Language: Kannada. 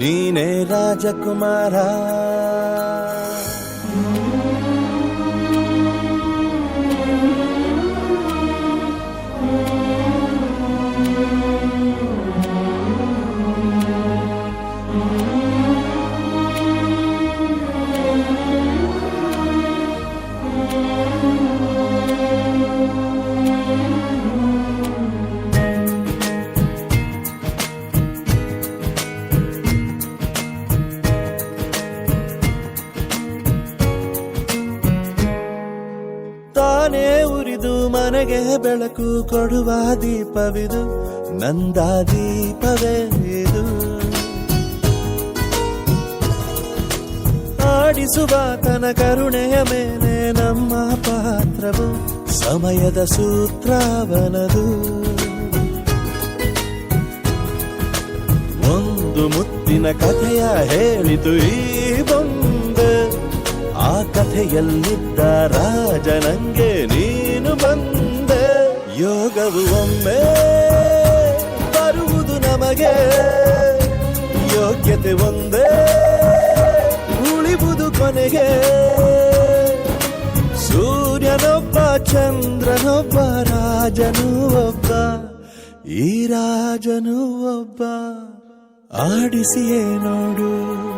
ನೀನೇ ರಾಜಕುಮಾರ ಮನೆಗೆ ಬೆಳಕು ಕೊಡುವ ದೀಪವಿದು, ನಂದ ದೀಪವೇ ಇದು. ಆಡಿಸುವ ತನ ಕರುಣೆಯ ಮೇಲೆ ನಮ್ಮ ಪಾತ್ರವು ಸಮಯದ ಸೂತ್ರವನದು. ಒಂದು ಮುತ್ತಿನ ಕಥೆಯ ಹೇಳಿತು ಈ ಬೊಂಬೆ ಆ ಕಥೆಯಲ್ಲಿದ್ದ ರಾಜ ನಂಗೆ ನೀನು ಬಂದೆ. ಯೋಗವು ಒಮ್ಮೆ ಬರುವುದು ನಮಗೆ. ಯೋಗ್ಯತೆ ಒಂದೇ, ಉಳಿವುದು ಕೊನೆಗೆ. ಸೂರ್ಯನೊಬ್ಬ, ಚಂದ್ರನೊಬ್ಬ, ರಾಜನು ಒಬ್ಬ, ಈ ರಾಜನು ಒಬ್ಬ. ಆಡಿಸಿಯೇ ನೋಡು.